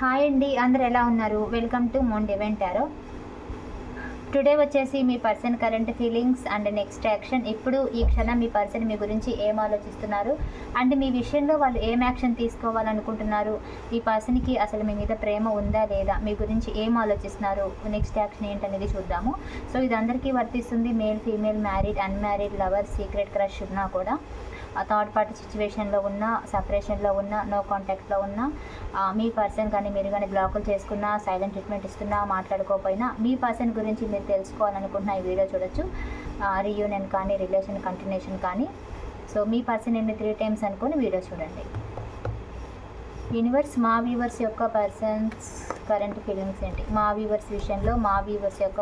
Hi అండి అందరు ఎలా ఉన్నారు? వెల్కమ్ టు మోన్ ఈవెంట్ టుడే వచ్చేసి మీ person current feelings and next action ఇప్పుడు ఈ క్షణం మీ పర్సన్ మీ గురించి ఏం ఆలోచిస్తున్నారు? అండ్ మీ విషయంలో వాళ్ళు ఏం యాక్షన్ తీసుకోవాలనుకుంటున్నారు? ఈ పర్సన్కి అసలు మీ మీద ప్రేమ ఉందా లేదా? మీ గురించి ఏం ఆలోచిస్తున్నారు? నెక్స్ట్ యాక్షన్ ఏంటనేది చూద్దాము. సో ఇది అందరికీ వర్తిస్తుంది. Male female married unmarried lover secret crush ఉన్నా కూడా. థర్డ్ పార్టీ సిచ్యువేషన్లో ఉన్న సపరేషన్లో ఉన్న నో కాంటాక్ట్లో ఉన్న మీ పర్సన్ కానీ మీరు కానీ బ్లాకులు చేసుకున్నా సైలెంట్ ట్రీట్మెంట్ ఇస్తున్నా మాట్లాడుకోకపోయినా మీ పర్సన్ గురించి మీరు తెలుసుకోవాలనుకుంటున్న ఈ వీడియో చూడొచ్చు. రీయూనియన్ కానీ రిలేషన్ కంటిన్యూషన్ కానీ. సో మీ పర్సన్ ఎన్ని త్రీ టైమ్స్ అనుకుని వీడియో చూడండి. యూనివర్స్ మా వ్యూవర్స్ యొక్క పర్సన్స్ కరెంట్ ఫీలింగ్స్ ఏంటి? మా వ్యూవర్స్ విషయంలో మా వ్యూవర్స్ యొక్క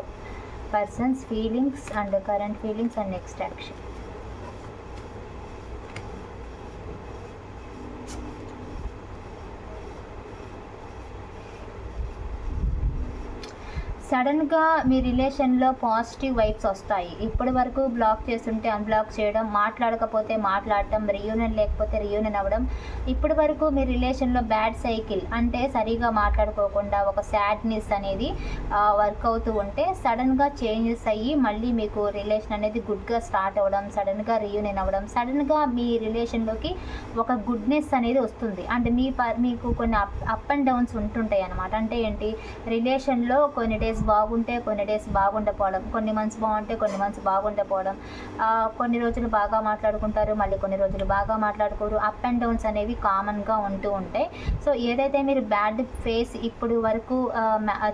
persons feelings and current feelings and next action సడన్గా మీ రిలేషన్లో పాజిటివ్ వైబ్స్ వస్తాయి. ఇప్పటి వరకు బ్లాక్ చేస్తుంటే అన్బ్లాక్ చేయడం మాట్లాడకపోతే మాట్లాడటం రియూనియన్ లేకపోతే రియూనియన్ అవ్వడం ఇప్పటి వరకు మీ రిలేషన్లో బ్యాడ్ సైకిల్ అంటే సరిగా మాట్లాడుకోకుండా ఒక సాడ్నెస్ అనేది వర్క్ అవుతూ ఉంటే సడన్గా చేంజెస్ అయ్యి మళ్ళీ మీకు రిలేషన్ అనేది గుడ్గా స్టార్ట్ అవ్వడం సడన్గా రియూనియన్ అవ్వడం సడన్గా మీ రిలేషన్లోకి ఒక గుడ్నెస్ అనేది వస్తుంది. అంటే మీ మీకు కొన్ని అప్ అప్ అండ్ డౌన్స్ ఉంటుంటాయి అనమాట అంటే ఏంటి? రిలేషన్లో కొన్ని డేస్ బాగుంటే కొన్ని డేస్ బాగుండకపోవడం కొన్ని మంత్స్ బాగుంటే కొన్ని మంత్స్ బాగుండకపోవడం. కొన్ని రోజులు బాగా మాట్లాడుకుంటారు మళ్ళీ కొన్ని రోజులు బాగా మాట్లాడుకోరు. అప్ అండ్ డౌన్స్ అనేవి కామన్గా ఉంటూ ఉంటాయి. సో ఏదైతే మీరు బ్యాడ్ ఫేస్ ఇప్పుడు వరకు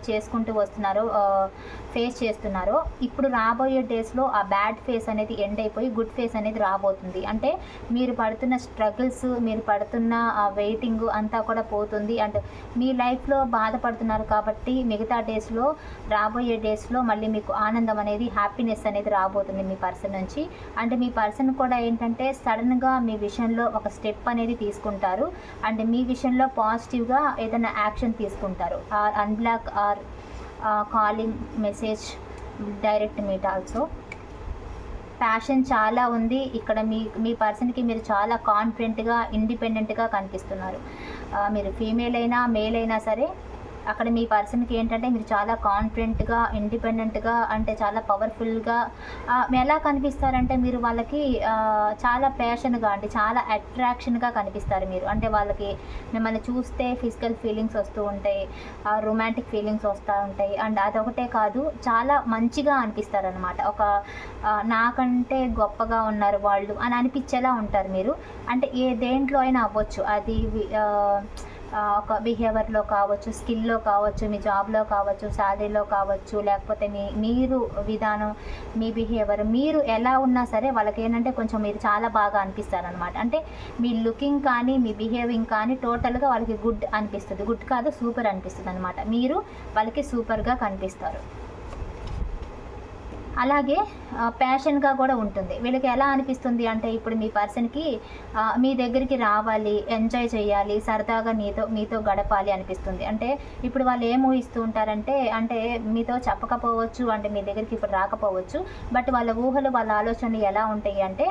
చేసుకుంటూ వస్తున్నారో ఫేస్ చేస్తున్నారో. ఇప్పుడు రాబోయే డేస్లో ఆ బ్యాడ్ ఫేస్ అనేది ఎండ్ అయిపోయి గుడ్ ఫేస్ అనేది రాబోతుంది. అంటే మీరు పడుతున్న స్ట్రగుల్స్ మీరు పడుతున్న వెయిటింగ్ అంతా కూడా పోతుంది. అండ్ మీ లైఫ్లో బాధపడుతున్నారు కాబట్టి మిగతా డేస్లో రాబోయే డేస్లో మళ్ళీ మీకు ఆనందం అనేది హ్యాపీనెస్ అనేది రాబోతుంది మీ పర్సన్ నుంచి. అంటే మీ పర్సన్ కూడా ఏంటంటే సడన్గా మీ విషయంలో ఒక స్టెప్ అనేది తీసుకుంటారు. అండ్ మీ విషయంలో పాజిటివ్గా ఏదైనా యాక్షన్ తీసుకుంటారు. Or unblock or calling message direct meet also passion చాలా ఉంది. ఇక్కడ మీ మీ పర్సన్కి మీరు చాలా కాన్ఫిడెంట్గా ఇండిపెండెంట్గా కనిపిస్తున్నారు. మీరు ఫీమేల్ అయినా మేల్ అయినా సరే అక్కడ మీ పర్సన్కి ఏంటంటే మీరు చాలా కాన్ఫిడెంట్గా ఇండిపెండెంట్గా అంటే చాలా పవర్ఫుల్గా ఎలా కనిపిస్తారంటే మీరు వాళ్ళకి చాలా ప్యాషన్గా అంటే చాలా అట్రాక్షన్గా కనిపిస్తారు మీరు. అంటే వాళ్ళకి మిమ్మల్ని చూస్తే ఫిజికల్ ఫీలింగ్స్ వస్తూ ఉంటాయి రొమాంటిక్ ఫీలింగ్స్ వస్తూ ఉంటాయి. అండ్ అదొకటే కాదు చాలా మంచిగా అనిపిస్తారనమాట ఒక నాకంటే గొప్పగా ఉన్నారు వాళ్ళు అని అనిపించేలా ఉంటారు మీరు. అంటే ఏ దేంట్లో అయినా అవ్వచ్చు. అది ఒక బిహేవియర్లో కావచ్చు స్కిల్లో కావచ్చు మీ జాబ్లో కావచ్చు శాలరీలో కావచ్చు లేకపోతే మీ మీరు విధానం మీ బిహేవియర్ మీరు ఎలా ఉన్నా సరే వాళ్ళకి ఏంటంటే కొంచెం మీరు చాలా బాగా అనిపిస్తారనమాట అంటే మీ లుకింగ్ కానీ మీ బిహేవింగ్ కానీ టోటల్గా వాళ్ళకి గుడ్ అనిపిస్తుంది. గుడ్ కాదు సూపర్ అనిపిస్తుంది అనమాట మీరు వాళ్ళకి సూపర్గా కనిపిస్తారు. అలాగే ప్యాషన్గా కూడా ఉంటుంది. వీళ్ళకి ఎలా అనిపిస్తుంది అంటే ఇప్పుడు మీ పర్సన్కి మీ దగ్గరికి రావాలి ఎంజాయ్ చేయాలి సరదాగా నీతో మీతో గడపాలి అనిపిస్తుంది. అంటే ఇప్పుడు వాళ్ళు ఏం ఊహిస్తూ ఉంటారంటే అంటే మీతో చెప్పకపోవచ్చు అంటే మీ దగ్గరికి ఇప్పుడు రాకపోవచ్చు బట్ వాళ్ళ ఊహలు వాళ్ళ ఆలోచనలు ఎలా ఉంటాయి అంటే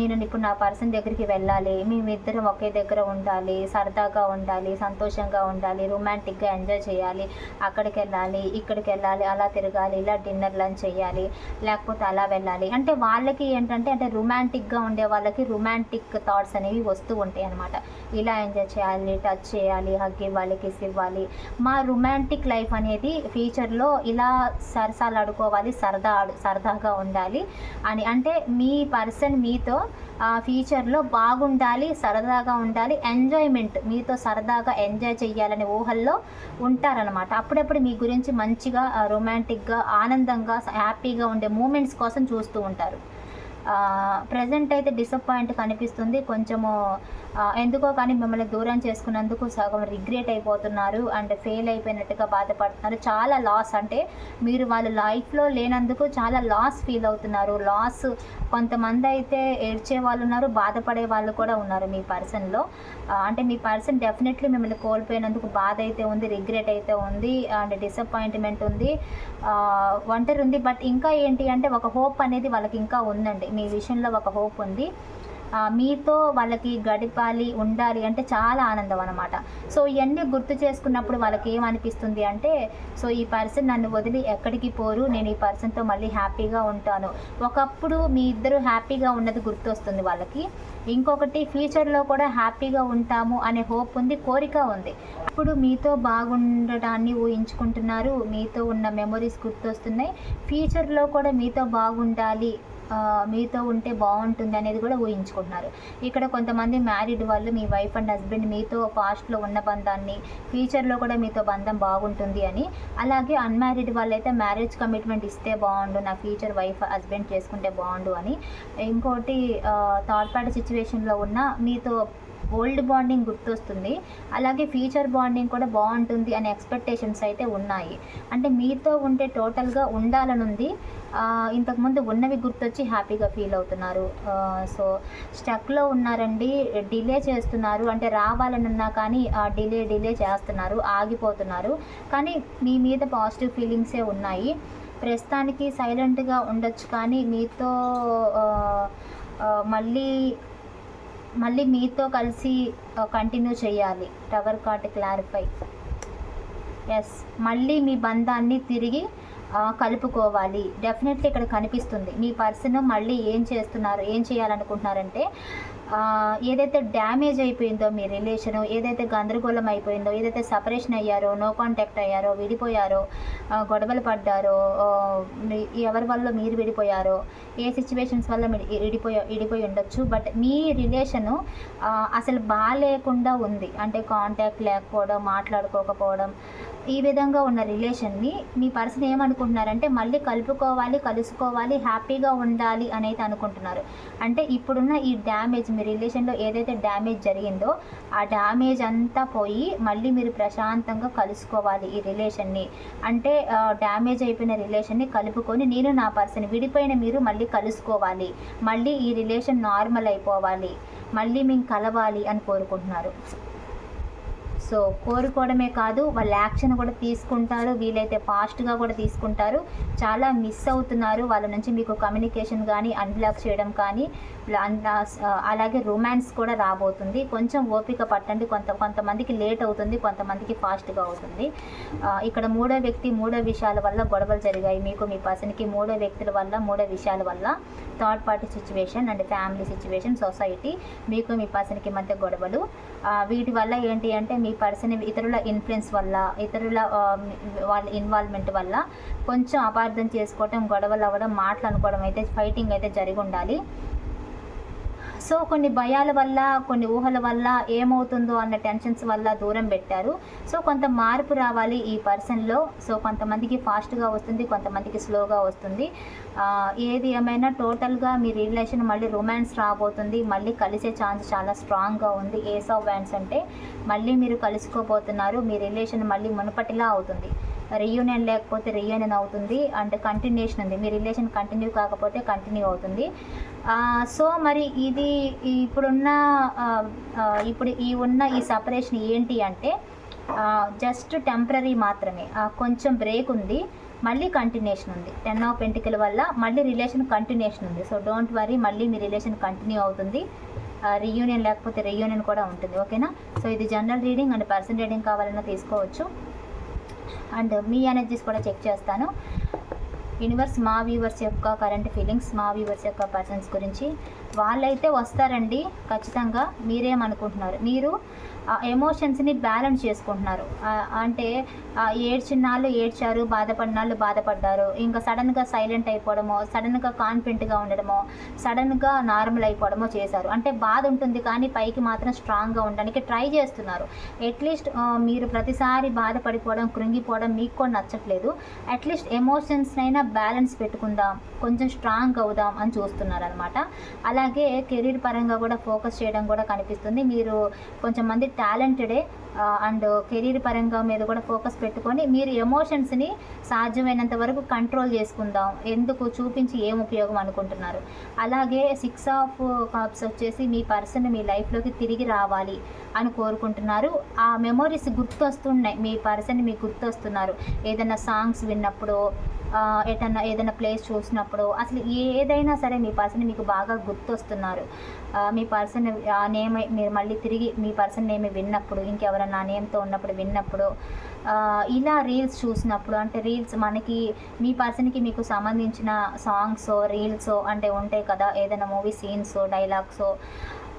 నేను ఇప్పుడు నా పర్సన్ దగ్గరికి వెళ్ళాలి మేమిద్దరం ఒకే దగ్గర ఉండాలి సరదాగా ఉండాలి సంతోషంగా ఉండాలి రొమాంటిక్గా ఎంజాయ్ చేయాలి అక్కడికి వెళ్ళాలి ఇక్కడికి వెళ్ళాలి అలా తిరగాలి ఇలా డిన్నర్ లంచ్ చేయాలి లేకపోతే అలా వెళ్ళాలి. అంటే వాళ్ళకి ఏంటంటే అంటే రొమాంటిక్గా ఉండే వాళ్ళకి రొమాంటిక్ థాట్స్ అనేవి వస్తూ ఉంటాయి అనమాట ఇలా ఎంజాయ్ చేయాలి టచ్ చేయాలి హగ్ ఇవ్వాలి కిస్ ఇవ్వాలి. మా రొమాంటిక్ లైఫ్ అనేది ఫ్యూచర్లో ఇలా సరసాలు ఆడుకోవాలి సరదా ఆడు సరదాగా ఉండాలి అని. అంటే మీ పర్సన్ మీతో ఫ్యూచర్లో బాగుండాలి సరదాగా ఉండాలి ఎంజాయ్మెంట్ మీతో సరదాగా ఎంజాయ్ చేయాలనే ఊహల్లో ఉంటారనమాట అప్పుడప్పుడు మీ గురించి మంచిగా రొమాంటిక్గా ఆనందంగా హ్యాపీగా ఉండే మూమెంట్స్ కోసం చూస్తూ ఉంటారు. ప్రజెంట్ అయితే డిసప్పాయింట్ కనిపిస్తుంది. కొంచెము ఎందుకో కానీ మిమ్మల్ని దూరం చేసుకున్నందుకు సగం రిగ్రెట్ అయిపోతున్నారు అండ్ ఫెయిల్ అయిపోయినట్టుగా బాధపడుతున్నారు. చాలా లాస్ అంటే మీరు వాళ్ళ లైఫ్లో లేనందుకు చాలా లాస్ ఫీల్ అవుతున్నారు. లాస్ కొంతమంది అయితే ఏడ్చే వాళ్ళు ఉన్నారు బాధపడే వాళ్ళు కూడా ఉన్నారు మీ పర్సన్లో అంటే మీ పర్సన్ డెఫినెట్లీ మిమ్మల్ని కోల్పోయినందుకు బాధ అయితే ఉంది రిగ్రెట్ అయితే ఉంది అండ్ డిసప్పాయింట్మెంట్ ఉంది. ఒంటరి ఉంది. బట్ ఇంకా ఏంటి అంటే ఒక హోప్ అనేది వాళ్ళకి ఇంకా ఉందండి. మీ విషయంలో ఒక హోప్ ఉంది. మీతో వాళ్ళకి గడిపాలి ఉండాలి అంటే చాలా ఆనందం అనమాట సో ఇవన్నీ గుర్తు చేసుకున్నప్పుడు వాళ్ళకి ఏమనిపిస్తుంది అంటే సో ఈ పర్సన్ నన్ను వదిలి ఎక్కడికి పోరు నేను ఈ పర్సన్తో మళ్ళీ హ్యాపీగా ఉంటాను. ఒకప్పుడు మీ ఇద్దరు హ్యాపీగా ఉన్నది గుర్తొస్తుంది వాళ్ళకి. ఇంకొకటి ఫ్యూచర్లో కూడా హ్యాపీగా ఉంటాము అనే హోప్ ఉంది కోరిక ఉంది. ఇప్పుడు మీతో బాగుండటాన్ని ఊహించుకుంటున్నారు మీతో ఉన్న మెమొరీస్ గుర్తొస్తున్నాయి. ఫ్యూచర్లో కూడా మీతో బాగుండాలి మీతో ఉంటే బాగుంటుంది అనేది కూడా ఊహించుకుంటున్నారు. ఇక్కడ కొంతమంది మ్యారీడ్ వాళ్ళు మీ వైఫ్ అండ్ హస్బెండ్ మీతో పాస్ట్లో ఉన్న బంధాన్ని ఫ్యూచర్లో కూడా మీతో బంధం బాగుంటుంది అని. అలాగే అన్మ్యారీడ్ వాళ్ళైతే మ్యారేజ్ కమిట్మెంట్ ఇస్తే బాగుండు నా ఫ్యూచర్ వైఫ్ హస్బెండ్ చేసుకుంటే బాగుండు అని. ఇంకోటి థర్డ్ పార్టీ సిచ్యువేషన్లో ఉన్న మీతో ఓల్డ్ బాండింగ్ గుర్తొస్తుంది. అలాగే ఫ్యూచర్ బాండింగ్ కూడా బాగుంటుంది అనే ఎక్స్పెక్టేషన్స్ అయితే ఉన్నాయి. అంటే మీతో ఉంటే టోటల్గా ఉండాలనుంది. ఉంది ఇంతకుముందు ఉన్నవి గుర్తొచ్చి హ్యాపీగా ఫీల్ అవుతున్నారు. సో స్టక్లో ఉన్నారండి డిలే చేస్తున్నారు. అంటే రావాలని ఉన్నా కానీ ఆ డిలే డిలే చేస్తున్నారు ఆగిపోతున్నారు. కానీ మీ మీద పాజిటివ్ ఫీలింగ్సే ఉన్నాయి. ప్రస్తుతానికి సైలెంట్గా ఉండొచ్చు కానీ మీతో మళ్ళీ మళ్ళీ మీతో కలిసి కంటిన్యూ చేయాలి. టవర్ కార్డ్ క్లారిఫై ఎస్ మళ్ళీ మీ బంధాన్ని తిరిగి కలుపుకోవాలి. డెఫినెట్లీ ఇక్కడ కనిపిస్తుంది. మీ పర్సన్ మళ్ళీ ఏం చేస్తున్నారు ఏం చేయాలనుకుంటున్నారంటే ఏదైతే డ్యామేజ్ అయిపోయిందో మీ రిలేషన్ ఏదైతే గందరగోళం అయిపోయిందో ఏదైతే సపరేషన్ అయ్యారో నో కాంటాక్ట్ అయ్యారో విడిపోయారో గొడవలు పడ్డారో ఎవరి వల్ల మీరు విడిపోయారో ఏ సిచ్యువేషన్స్ వల్ల విడిపోయి విడిపోయి ఉండొచ్చు. బట్ మీ రిలేషను అసలు బాగాలేకుండా ఉంది. అంటే కాంటాక్ట్ లేకపోవడం మాట్లాడుకోకపోవడం ఈ విధంగా ఉన్న రిలేషన్ని మీ పర్సన్ ఏమనుకుంటున్నారంటే మళ్ళీ కలుపుకోవాలి కలుసుకోవాలి హ్యాపీగా ఉండాలి అనేది అనుకుంటున్నారు. అంటే ఇప్పుడున్న ఈ డ్యామేజ్ మీ రిలేషన్లో ఏదైతే డ్యామేజ్ జరిగిందో ఆ డ్యామేజ్ అంతా పోయి మళ్ళీ మీరు ప్రశాంతంగా కలుసుకోవాలి ఈ రిలేషన్ని అంటే డ్యామేజ్ అయిపోయిన రిలేషన్ని కలుపుకొని నేను నా పర్సన్ విడిపోయిన మీరు మళ్ళీ కలుసుకోవాలి. మళ్ళీ ఈ రిలేషన్ నార్మల్ అయిపోవాలి. మళ్ళీ మేము కలవాలి అని కోరుకుంటున్నారు. సో కోరుకోవడమే కాదు వాళ్ళ యాక్షన్ కూడా తీసుకుంటారు వీలైతే ఫాస్ట్గా కూడా తీసుకుంటారు. చాలా మిస్ అవుతున్నారు. వాళ్ళ నుంచి మీకు కమ్యూనికేషన్ కానీ అన్బ్లాక్ చేయడం కానీ అన్- అలాగే రొమాన్స్ కూడా రాబోతుంది. కొంచెం ఓపిక పట్టండి. కొంత కొంతమందికి లేట్ అవుతుంది కొంతమందికి ఫాస్ట్గా అవుతుంది. ఇక్కడ మూడో వ్యక్తి మూడో విషయాల వల్ల గొడవలు జరిగాయి. మీకు మీ పర్సన్కి మూడో వ్యక్తుల వల్ల మూడో విషయాల వల్ల third party situation and family situation society మీకు మీ పర్సన్కి మధ్య గొడవలు. వీటి వల్ల ఏంటి అంటే మీ పర్సన్ ఇతరుల ఇన్ఫ్లుయెన్స్ వల్ల ఇతరుల వాళ్ళ ఇన్వాల్వ్మెంట్ వల్ల కొంచెం అపార్థం చేసుకోవటం గొడవలు అవ్వడం మాటలు అనుకోవడం అయితే ఫైటింగ్ అయితే జరిగి ఉండాలి. సో కొన్ని భయాల వల్ల కొన్ని ఊహల వల్ల ఏమవుతుందో అన్న టెన్షన్స్ వల్ల దూరం పెట్టారు. సో కొంత మార్పు రావాలి ఈ పర్సన్లో సో కొంతమందికి ఫాస్ట్గా వస్తుంది కొంతమందికి స్లోగా వస్తుంది. ఏది ఏమైనా టోటల్గా మీ రిలేషన్ మళ్ళీ రొమాన్స్ రాబోతుంది మళ్ళీ కలిసే ఛాన్స్ చాలా స్ట్రాంగ్గా ఉంది. ఏస్ ఆఫ్ వ్యాన్స్ అంటే మళ్ళీ మీరు కలుసుకోబోతున్నారు మీ రిలేషన్ మళ్ళీ మునుపటిలా అవుతుంది. రీయూనియన్ లేకపోతే రీయూనియన్ అవుతుంది. అండ్ కంటిన్యూషన్ ఉంది. మీ రిలేషన్ కంటిన్యూ కాకపోతే కంటిన్యూ అవుతుంది. సో మరి ఇది ఇప్పుడున్న ఇప్పుడు ఈ ఉన్న ఈ సపరేషన్ ఏంటి అంటే జస్ట్ టెంపరీ మాత్రమే. కొంచెం బ్రేక్ ఉంది. మళ్ళీ కంటిన్యూషన్ ఉంది. టెన్ ఆఫ్ ఎంటికల్ వల్ల మళ్ళీ రిలేషన్ కంటిన్యూషన్ ఉంది. సో డోంట్ వరీ మళ్ళీ మీ రిలేషన్ కంటిన్యూ అవుతుంది. రీయూనియన్ లేకపోతే రీయూనియన్ కూడా ఉంటుంది. ఓకేనా సో ఇది general reading and person reading కావాలన్నా తీసుకోవచ్చు. అండ్ మీ ఎనర్జీస్ కూడా చెక్ చేస్తాను. యూనివర్స్ మా వ్యూవర్స్ యొక్క కరెంట్ ఫీలింగ్స్ మా వ్యూవర్స్ యొక్క పర్సన్స్ గురించి. వాళ్ళైతే వస్తారండి ఖచ్చితంగా మీరేమనుకుంటున్నారు? మీరు ఆ ఎమోషన్స్ని బ్యాలెన్స్ చేసుకుంటున్నారు. అంటే ఏడ్చిన వాళ్ళు ఏడ్చారు బాధపడినాళ్ళు బాధపడ్డారు. ఇంకా సడన్గా సైలెంట్ అయిపోవడమో సడన్గా కాన్ఫిడెంట్గా ఉండడమో సడన్గా నార్మల్ అయిపోవడమో చేశారు. అంటే బాధ ఉంటుంది కానీ పైకి మాత్రం స్ట్రాంగ్గా ఉండడానికి ట్రై చేస్తున్నారు. అట్లీస్ట్ మీరు ప్రతిసారి బాధపడిపోవడం కృంగిపోవడం మీకు కూడా నచ్చట్లేదు. అట్లీస్ట్ ఎమోషన్స్నైనా అయినా బ్యాలెన్స్ పెట్టుకుందాం కొంచెం స్ట్రాంగ్ అవుదాం అని చూస్తున్నారు అనమాట అలాగే కెరీర్ పరంగా కూడా ఫోకస్ చేయడం కూడా కనిపిస్తుంది. మీరు కొంచెం మంది టాలెంటెడే అండ్ కెరీర్ పరంగా మీద కూడా ఫోకస్ పెట్టుకొని మీరు ఎమోషన్స్ని సాధ్యమైనంత వరకు కంట్రోల్ చేసుకుందాం. ఎందుకు? చూపించి ఏం ఉపయోగం అనుకుంటున్నారు? అలాగే సిక్స్ ఆఫ్ కప్స్ వచ్చేసి మీ పర్సన్ మీ లైఫ్లోకి తిరిగి రావాలి అని కోరుకుంటున్నారు. ఆ మెమొరీస్ గుర్తొస్తున్నాయి. మీ పర్సన్ మీకు గుర్తొస్తున్నారు. ఏదైనా సాంగ్స్ విన్నప్పుడు ఆ, ఏదైనా ప్లేస్ చూసినప్పుడు అసలు ఏదైనా సరే మీ పర్సన్ మీకు బాగా గుర్తొస్తున్నారు. మీ పర్సన్ ఆ నేమ్ మీరు మళ్ళీ తిరిగి మీ పర్సన్ నేమ్ విన్నప్పుడు ఇంకెవరన్నా నేమ్తో ఉన్నప్పుడు విన్నప్పుడు ఇలా రీల్స్ చూసినప్పుడు అంటే రీల్స్ మనకి మీ పర్సన్కి మీకు సంబంధించిన సాంగ్స్ రీల్స్ అంటే ఉంటాయి కదా ఏదైనా మూవీ సీన్స్ డైలాగ్స్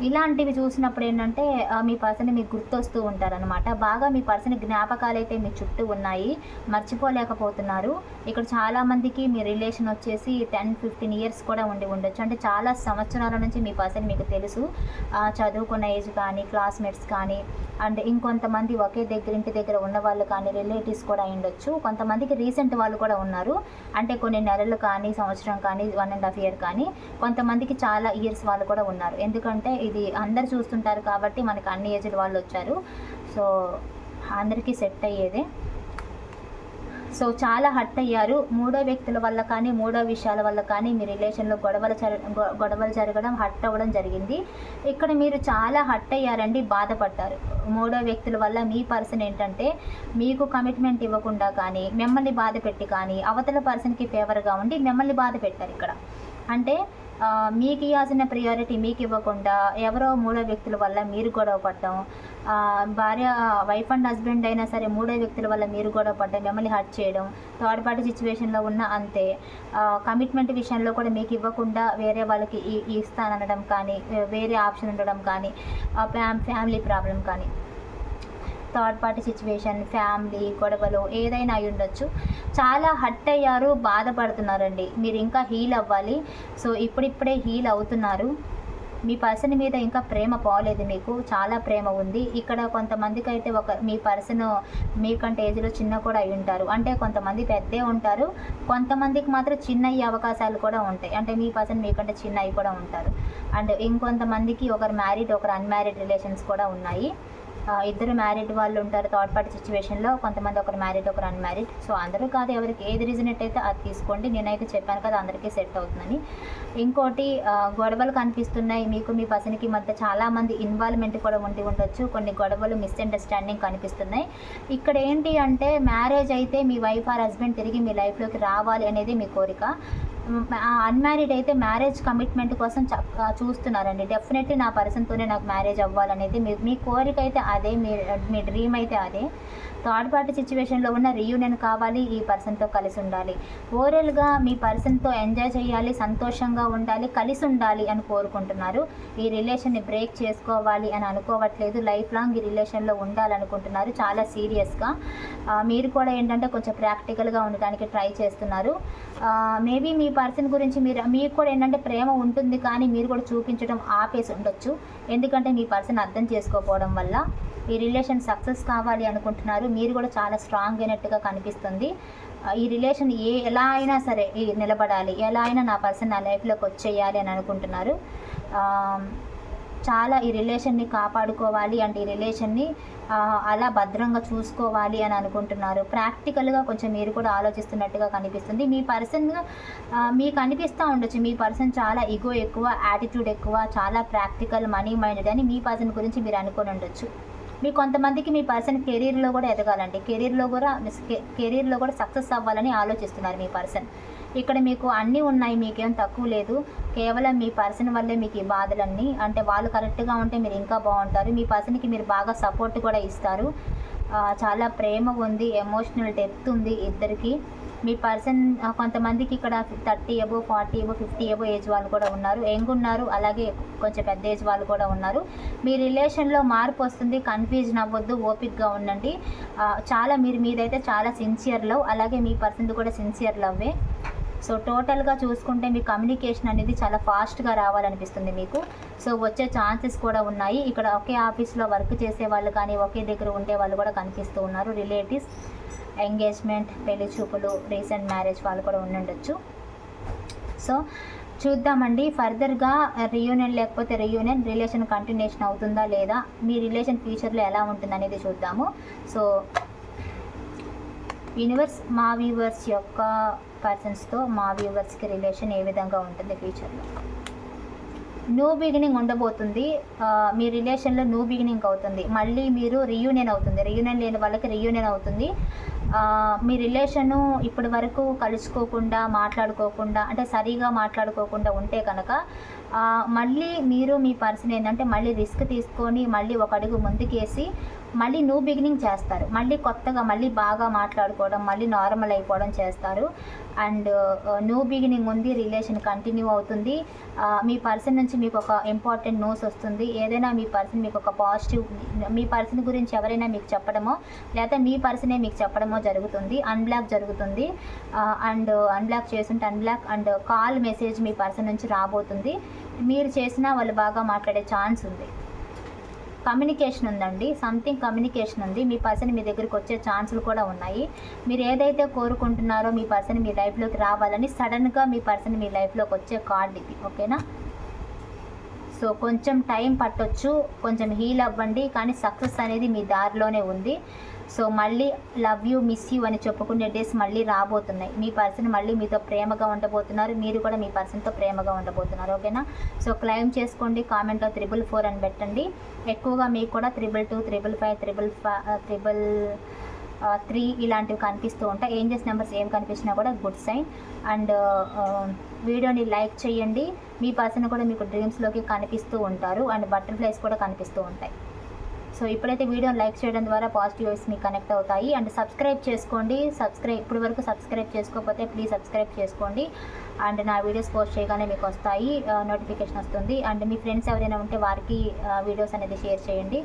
ఇలాంటివి చూసినప్పుడు ఏంటంటే మీ పర్సన్ మీకు గుర్తొస్తూ ఉంటారనమాట బాగా మీ పర్సన్ జ్ఞాపకాలు అయితే మీ చుట్టూ ఉన్నాయి మర్చిపోలేకపోతున్నారు. ఇక్కడ చాలామందికి మీ రిలేషన్ వచ్చేసి టెన్ ఫిఫ్టీన్ ఇయర్స్ కూడా ఉండి ఉండొచ్చు. అంటే చాలా సంవత్సరాల నుంచి మీ పర్సన్ మీకు తెలుసు. చదువుకున్న ఏజ్ కానీ క్లాస్మేట్స్ కానీ అండ్ ఇంకొంతమంది ఒకే దగ్గర ఇంటి దగ్గర ఉన్న వాళ్ళు కానీ రిలేటివ్స్ కూడా ఉండొచ్చు. కొంతమందికి రీసెంట్ వాళ్ళు కూడా ఉన్నారు. అంటే కొన్ని నెలలు కానీ సంవత్సరం కానీ వన్ అండ్ హాఫ్ ఇయర్ కానీ కొంతమందికి చాలా ఇయర్స్ వాళ్ళు కూడా ఉన్నారు. ఎందుకంటే ఇది అందరు చూస్తుంటారు కాబట్టి మనకి అన్ని ఏజ్డ్ వాళ్ళు వచ్చారు. సో అందరికీ సెట్ అయ్యేదే. సో చాలా హర్ట్ అయ్యారు. మూడో వ్యక్తుల వల్ల కానీ మూడో విషయాల వల్ల కానీ మీ రిలేషన్లో గొడవలు జర గొడవలు జరగడం హర్ట్ అవ్వడం జరిగింది. ఇక్కడ మీరు చాలా హర్ట్ అయ్యారండి బాధపడ్డారు. మూడో వ్యక్తుల వల్ల మీ పర్సన్ ఏంటంటే మీకు కమిట్మెంట్ ఇవ్వకుండా కానీ మిమ్మల్ని బాధ పెట్టి కానీ అవతల పర్సన్కి ఫేవర్గా ఉండి మిమ్మల్ని బాధ పెట్టారు ఇక్కడ. అంటే మీకు ఇవ్వాల్సిన ప్రియారిటీ మీకు ఇవ్వకుండా ఎవరో మూడో వ్యక్తుల వల్ల మీరు గొడవ పడడం భార్య వైఫ్ అండ్ హస్బెండ్ అయినా సరే మూడో వ్యక్తుల వల్ల మీరు గొడవ పడడం మిమ్మల్ని హర్ట్ చేయడం థర్డ్ పార్టీ సిచ్యువేషన్లో ఉన్న అంతే. కమిట్మెంట్ విషయంలో కూడా మీకు ఇవ్వకుండా వేరే వాళ్ళకి ఇస్తానడం ఇస్తాననడం కానీ వేరే ఆప్షన్ ఉండడం కానీ ఫ్యామిలీ ప్రాబ్లం కానీ. థర్డ్ పార్టీ సిచ్యువేషన్ ఫ్యామిలీ గొడవలు ఏదైనా అయి ఉండొచ్చు. చాలా హట్ అయ్యారు బాధపడుతున్నారండి. మీరు ఇంకా హీల్ అవ్వాలి. సో ఇప్పుడిప్పుడే హీల్ అవుతున్నారు. మీ పర్సన్ మీద ఇంకా ప్రేమ పోలేదు మీకు. చాలా ప్రేమ ఉంది. ఇక్కడ కొంతమందికి అయితే ఒక మీ పర్సన్ మీకంటే ఏజ్లో చిన్న కూడా అయి ఉంటారు. అంటే కొంతమంది పెద్దే ఉంటారు. కొంతమందికి మాత్రం చిన్న అయ్యే అవకాశాలు కూడా ఉంటాయి. అంటే మీ పర్సన్ మీకంటే చిన్న అయి కూడా ఉంటారు. అండ్ ఇంకొంతమందికి ఒకరు మ్యారీడ్ ఒకరు అన్మ్యారీడ్ రిలేషన్స్ కూడా ఉన్నాయి. ఇద్దరు మ్యారీడ్ వాళ్ళు ఉంటారు థర్డ్ పార్టీ సిచ్యువేషన్లో కొంతమంది ఒకరు మ్యారీడ్ ఒకరు అన్మ్యారీడ్ సో అందరూ కాదు ఎవరికి ఏది రీజనేట్ అయితే అది తీసుకోండి. నేనైతే చెప్పాను కదా అందరికీ సెట్ అవుతుందని. ఇంకోటి గొడవలు కనిపిస్తున్నాయి. మీకు మీ పర్సన్కి మధ్య చాలామంది ఇన్వాల్వ్మెంట్ కూడా ఉండి ఉండొచ్చు. కొన్ని గొడవలు మిస్అండర్స్టాండింగ్ కనిపిస్తున్నాయి. ఇక్కడ ఏంటి అంటే మ్యారేజ్ అయితే మీ వైఫ్ ఆర్ హస్బెండ్ తిరిగి మీ లైఫ్లోకి రావాలి అనేది మీ కోరిక. అన్మ్యారీడ్ అయితే మ్యారేజ్ కమిట్మెంట్ కోసం చూస్తున్నారండి. డెఫినెట్లీ నా పర్సన్తోనే నాకు మ్యారేజ్ అవ్వాలనేది మీ మీ కోరిక అయితే అదే మీ మీ డ్రీమ్ అయితే అదే. థర్డ్ పార్టీ సిచ్యువేషన్లో ఉన్న రీయూనియన్ కావాలి ఈ పర్సన్తో కలిసి ఉండాలి. ఓవరాల్గా మీ పర్సన్తో ఎంజాయ్ చేయాలి సంతోషంగా ఉండాలి కలిసి ఉండాలి అని కోరుకుంటున్నారు. ఈ రిలేషన్ని బ్రేక్ చేసుకోవాలి అని అనుకోవట్లేదు. లైఫ్ లాంగ్ ఈ రిలేషన్లో ఉండాలనుకుంటున్నారు. చాలా సీరియస్గా మీరు కూడా ఏంటంటే కొంచెం ప్రాక్టికల్గా ఉండడానికి ట్రై చేస్తున్నారు. మేబీ మీ పర్సన్ గురించి మీరు మీకు కూడా ఏంటంటే ప్రేమ ఉంటుంది కానీ మీరు కూడా చూపించడం ఆపేసి ఉండొచ్చు. ఎందుకంటే మీ పర్సన్ అర్థం చేసుకోకపోవడం వల్ల. ఈ రిలేషన్ సక్సెస్ కావాలి అనుకుంటున్నారు. మీరు కూడా చాలా స్ట్రాంగ్ అయినట్టుగా కనిపిస్తుంది. ఈ రిలేషన్ ఏ ఎలా అయినా సరే నిలబడాలి. ఎలా అయినా నా పర్సన్ నా లైఫ్లోకి వచ్చేయాలి అని అనుకుంటున్నారు. చాలా ఈ రిలేషన్ని కాపాడుకోవాలి అండ్ ఈ రిలేషన్ని అలా భద్రంగా చూసుకోవాలి అని అనుకుంటున్నారు. ప్రాక్టికల్గా కొంచెం మీరు కూడా ఆలోచిస్తున్నట్టుగా కనిపిస్తుంది. మీ పర్సన్ మీకు అనిపిస్తూ ఉండొచ్చు. మీ పర్సన్ చాలా ఇగో ఎక్కువ యాటిట్యూడ్ ఎక్కువ చాలా ప్రాక్టికల్ మనీ మైండెడ్ అని మీ పర్సన్ గురించి మీరు అనుకొని ఉండొచ్చు. మీ కొంతమందికి మీ పర్సన్ కెరీర్లో కూడా ఎదగాలండి. కెరీర్లో కూడా కెరీర్లో కూడా సక్సెస్ అవ్వాలని ఆలోచిస్తున్నారు మీ పర్సన్. ఇక్కడ మీకు అన్నీ ఉన్నాయి మీకేం తక్కువ లేదు. కేవలం మీ పర్సన్ వల్లే మీకు ఈ బాధలన్నీ అంటే వాళ్ళు కరెక్ట్గా ఉంటే మీరు ఇంకా బాగుంటారు. మీ పర్సన్కి మీరు బాగా సపోర్ట్ కూడా ఇస్తారు. చాలా ప్రేమ ఉంది ఎమోషనల్ డెప్త్ ఉంది ఇద్దరికి. మీ పర్సన్ కొంతమందికి ఇక్కడ thirty above forty above fifty above age వాళ్ళు కూడా ఉన్నారు. యంగ్ ఉన్నారు అలాగే కొంచెం పెద్ద ఏజ్ వాళ్ళు కూడా ఉన్నారు. మీ రిలేషన్లో మార్పు వస్తుంది కన్ఫ్యూజన్ అవ్వద్దు ఓపిక్గా ఉండండి. చాలా మీరు మీదైతే చాలా సిన్సియర్ లవ్ అలాగే మీ పర్సన్ది కూడా సిన్సియర్ లవ్వే. సో టోటల్గా చూసుకుంటే మీ కమ్యూనికేషన్ అనేది చాలా ఫాస్ట్గా రావాలనిపిస్తుంది మీకు. సో వచ్చే ఛాన్సెస్ కూడా ఉన్నాయి. ఇక్కడ ఒకే ఆఫీస్లో వర్క్ చేసే వాళ్ళు కానీ ఒకే దగ్గర ఉండే వాళ్ళు కూడా కనిపిస్తూ ఉన్నారు రిలేటివ్స్ ఎంగేజ్మెంట్ పెళ్ళి చూపులు రీసెంట్ మ్యారేజ్ వాళ్ళు కూడా ఉండుండొచ్చు. సో చూద్దామండి. ఫర్దర్గా రియూనియన్ లేకపోతే రియూనియన్ రిలేషన్ కంటిన్యూషన్ అవుతుందా లేదా మీ రిలేషన్ ఫ్యూచర్లో ఎలా ఉంటుంది అనేది చూద్దాము. సో యూనివర్స్ మా వ్యూవర్స్ యొక్క పర్సన్స్తో మా వ్యూవర్స్కి రిలేషన్ ఏ విధంగా ఉంటుంది ఫ్యూచర్లో? న్యూ బిగినింగ్ ఉండబోతుంది. మీ రిలేషన్లో న్యూ బిగినింగ్ అవుతుంది. మళ్ళీ మీరు రియూనియన్ అవుతుంది. రియూనియన్ లేని వాళ్ళకి రియూనియన్ అవుతుంది. మీ రిలేషను ఇప్పటి వరకు కలుసుకోకుండా మాట్లాడుకోకుండా అంటే సరిగా మాట్లాడుకోకుండా ఉంటే కనుక మళ్ళీ మీరు మీ పర్సన్ ఏంటంటే మళ్ళీ రిస్క్ తీసుకొని మళ్ళీ ఒక అడుగు ముందుకేసి మళ్ళీ న్యూ బిగినింగ్ చేస్తారు. మళ్ళీ కొత్తగా మళ్ళీ బాగా మాట్లాడుకోవడం మళ్ళీ నార్మల్ అయిపోవడం చేస్తారు. అండ్ న్యూ బిగినింగ్ ఉంది రిలేషన్ కంటిన్యూ అవుతుంది. Uh, మీ పర్సన్ నుంచి మీకు ఒక ఇంపార్టెంట్ న్యూస్ వస్తుంది. ఏదైనా మీ పర్సన్ మీకు ఒక పాజిటివ్ మీ పర్సన్ గురించి ఎవరైనా మీకు చెప్పడమో లేదా మీ పర్సనే మీకు చెప్పడమో జరుగుతుంది. అన్బ్లాక్ జరుగుతుంది. Uh, అండ్ అన్బ్లాక్ uh, చేస్తుంటే అన్బ్లాక్ అండ్ కాల్ మెసేజ్ మీ పర్సన్ నుంచి రాబోతుంది. మీరు చేసినా వాళ్ళు బాగా మాట్లాడే ఛాన్స్ ఉంది. కమ్యూనికేషన్ ఉందండి. సంథింగ్ కమ్యూనికేషన్ ఉంది. మీ పర్సన్ మీ దగ్గరికి వచ్చే ఛాన్సులు కూడా ఉన్నాయి. మీరు ఏదైతే కోరుకుంటున్నారో మీ పర్సన్ మీ లైఫ్లోకి రావాలని సడన్గా మీ పర్సన్ మీ లైఫ్లోకి వచ్చే కార్డ్ ఇది. ఓకేనా? సో కొంచెం టైం పట్టొచ్చు. కొంచెం హీల్ అవ్వండి. కానీ సక్సెస్ అనేది మీ దారిలోనే ఉంది. సో మళ్ళీ లవ్ యూ మిస్ యూ అని చెప్పుకునే డేస్ మళ్ళీ రాబోతున్నాయి. మీ పర్సన్ మళ్ళీ మీతో ప్రేమగా ఉండబోతున్నారు. మీరు కూడా మీ పర్సన్తో ప్రేమగా ఉండబోతున్నారు. ఓకేనా? సో క్లైమ్ చేసుకోండి. కామెంట్లో త్రిబుల్ ఫోర్ అని పెట్టండి. ఎక్కువగా మీకు కూడా triple two triple five triple triple three ఇలాంటివి కనిపిస్తూ ఉంటాయి. ఏంజెస్ నెంబర్స్ ఏం కనిపించినా కూడా గుడ్ సైన్. అండ్ వీడియోని లైక్ చేయండి. మీ పర్సన్ కూడా మీకు డ్రీమ్స్లోకి కనిపిస్తూ ఉంటారు. అండ్ బటర్ఫ్లైస్ కూడా కనిపిస్తూ ఉంటాయి. సో ఇప్పుడైతే వీడియోని లైక్ చేయడం ద్వారా పాజిటివ్ వైబ్స్ మీకు కనెక్ట్ అవుతాయి. అండ్ సబ్స్క్రైబ్ చేసుకోండి. సబ్స్క్రైబ్ ఇప్పుడు వరకు సబ్స్క్రైబ్ చేసుకోకపోతే ప్లీజ్ సబ్స్క్రైబ్ చేసుకోండి. అండ్ నా వీడియోస్ పోస్ట్ చేయగానే మీకు వస్తాయి. నోటిఫికేషన్ వస్తుంది. అండ్ మీ ఫ్రెండ్స్ ఎవరైనా ఉంటే వారికి వీడియోస్ అనేది షేర్ చేయండి.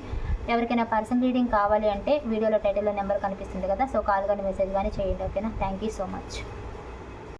ఎవరికైనా పర్సనల్ రీడింగ్ కావాలి అంటే వీడియోలో టైటిల్లో నెంబర్ కనిపిస్తుంది కదా సో కాల్ కానీ మెసేజ్ కానీ చేయండి. ఓకేనా? Thank you so much.